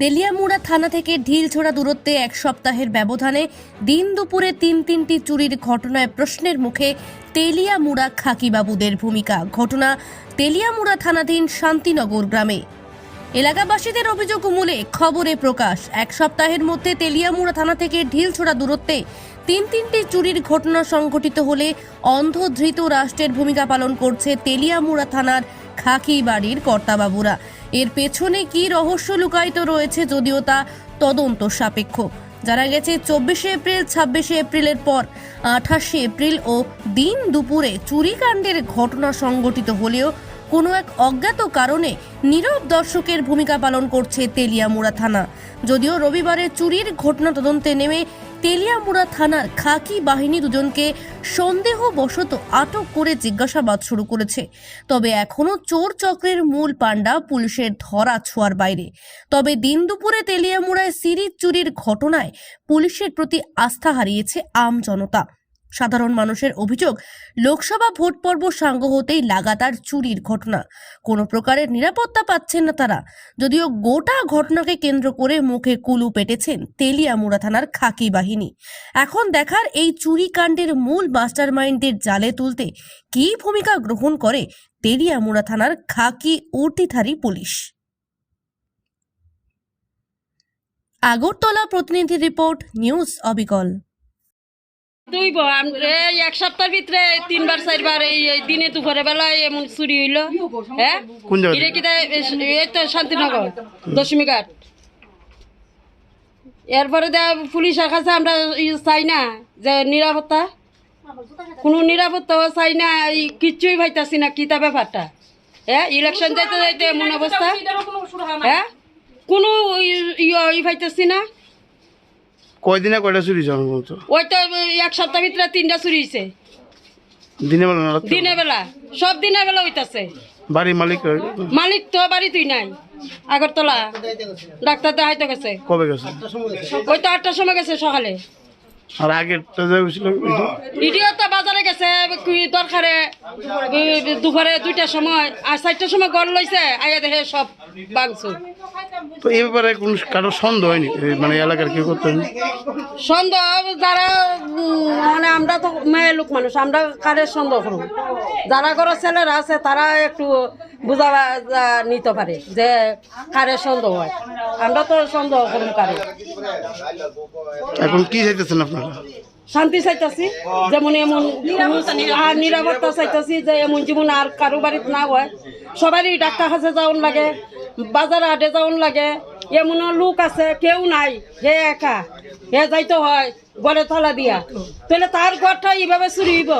তেলিয়ামুড়া থানা থেকে ঢিলছোড়া দূরত্বে এক সপ্তাহের ব্যবধানে দিন দুপুরে তিন তিনটি চুরির ঘটনায় প্রশ্নের মুখে তেলিয়ামুড়া খাকিবাবুদের ভূমিকা। ঘটনা তেলিয়ামুড়া থানাধীন শান্তিনগর গ্রামে। এলাকাবাসীদের অভিযোগ মূলে খবরে প্রকাশ। এক সপ্তাহের মধ্যে তেলিয়ামুড়া থানা থেকে ঢিলছোড়া দূরত্বে তিন তিনটি চুরির ঘটনা সংঘটিত হলে অন্ধধৃত রাষ্ট্রের ভূমিকা পালন করছে তেলিয়ামুড়া থানার খাকি বাড়ির কর্তাবাবুরা। এর পেছনে কি রহস্য লুকায়িত রয়েছে যদিও তা তদন্ত সাপেক্ষ। জানা গেছে, চব্বিশে এপ্রিল, ছাব্বিশে এপ্রিলের পর আঠাশে এপ্রিল ও দিন দুপুরে চুরিকাণ্ডের ঘটনা সংঘটিত হলেও কোনো এক অজ্ঞাত কারণে নীরব দর্শকের ভূমিকা পালন করছে তেলিয়ামুড়া থানা। যদিও রবিবারে চুরির ঘটনা তদন্তে নেমে তেলিয়ামুড়া থানার খাকি বাহিনী দুজনকে সন্দেহবশত আটক করে জিজ্ঞাসাবাদ শুরু করেছে। তবে এখনও চোর চক্রের মূল পাণ্ডা পুলিশের ধরা ছোঁয়ার বাইরে। তবে দিন দুপুরে তেলিয়ামুড়ায় সিরিজ চুরির ঘটনায় পুলিশের প্রতি আস্থা হারিয়েছে আম জনতা। সাধারণ মানুষের অভিযোগ, লোকসভা ভোট পর্ব সাঙ্গ হতেই লাগাতার চুরির ঘটনা। কোনো প্রকারের নিরাপত্তা পাচ্ছেন না তারা। যদিও গোটা ঘটনাকে কেন্দ্র করে মুখে কুলু পেটেছেন তেলিয়ামুড়া থানার খাকি বাহিনী। এখন দেখার এই চুরি কাণ্ডের মূল মাস্টারমাইন্ডের জালে তুলতে কী ভূমিকা গ্রহণ করে তেলিয়ামুড়া থানার খাকি উর্টিধারী পুলিশ। আগরতলা প্রতিনিধি রিপোর্ট, নিউজ অবিকল। তুই এই এক সপ্তাহের ভিতরে তিনবার চারবার এই দিনে দুপুরে বেলায় এমন চুরি হইল হ্যাঁ? কোন এটা কি এই তো শান্তিনগর দশমী ঘাট এরপরে দে পুলিশ কাছে আমরা চাই না যে নিরাপত্তা। কোনো নিরাপত্তাও চাই না এই কিচ্ছুই ভাইতাছি না কি তা ব্যাপারটা? হ্যাঁ ইলেকশন যাইতে যাইতে এমন অবস্থা। হ্যাঁ? কোনো ইয়ে ই ভাইতাছি না। কয়দিনে কয়টা চুরি বলতো ওই তো এক সপ্তাহ ভিতরে তিনটা চুরি হয়েছে। দিনে বেলা না রাত্রে? দিনের বেলা। সব দিনের বেলা হইতাছে। বাড়ির মালিক? মালিক তো বাড়ি তুই নাই। আগরতলা। ডাক্তার দেখাইতে গেছে। কবে গেছে? ওই তো আটটার সময় গেছে সকালে। আর আগের যা ওইটা? ইডিও তো বাজারে গেছে কি দরকারে? দুপুরে দুইটার সময় আর চারটার সময় গড় লইছে আইয়া দেখে সব বাংছু তো ব্যাপারে কোন কারও সন্দেহ হয়নি? মানে এলাকার কেউ করতে সন্দেহ যারা মানে আমরা তো মেয়ে লোক মানুষ আমরা কারের সন্দেহ করব? যারা ঘরের ছেলেরা আছে তারা একটু বুঝা নিতে পারে যে কারের সন্দেহ হয়। আমরা তো সন্দেহ করুন কারে। এখন কি চাইতেছেন আপনারা? শান্তি চাইতাছি, যেমন এমন আর নিরাপত্তা চাইতাছি যে এমন যেমন আর কারও বাড়িতে না হয়। সবারই ডাক্তার কাছে যাওয়ান লাগে, বাজার হাটে যাওয়ান লাগে এমনও লোক আছে কেউ নাই হে একা হে যাইতে হয় ঘরে তালা দিয়া। তাহলে তার ঘরটা এইভাবে চুরি হইব?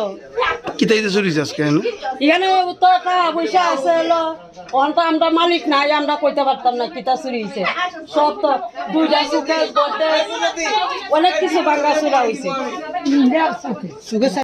কি চুরি আজকে? এখানে? তো টাকা পয়সা আছে হলো অন্ত আমরা মালিক নাই আমরা কইতে পারতাম না কিতা চুরি হয়েছে সব তো দুইটা সুখে অনেক কিছু ভাঙ্গা চুরা হয়েছে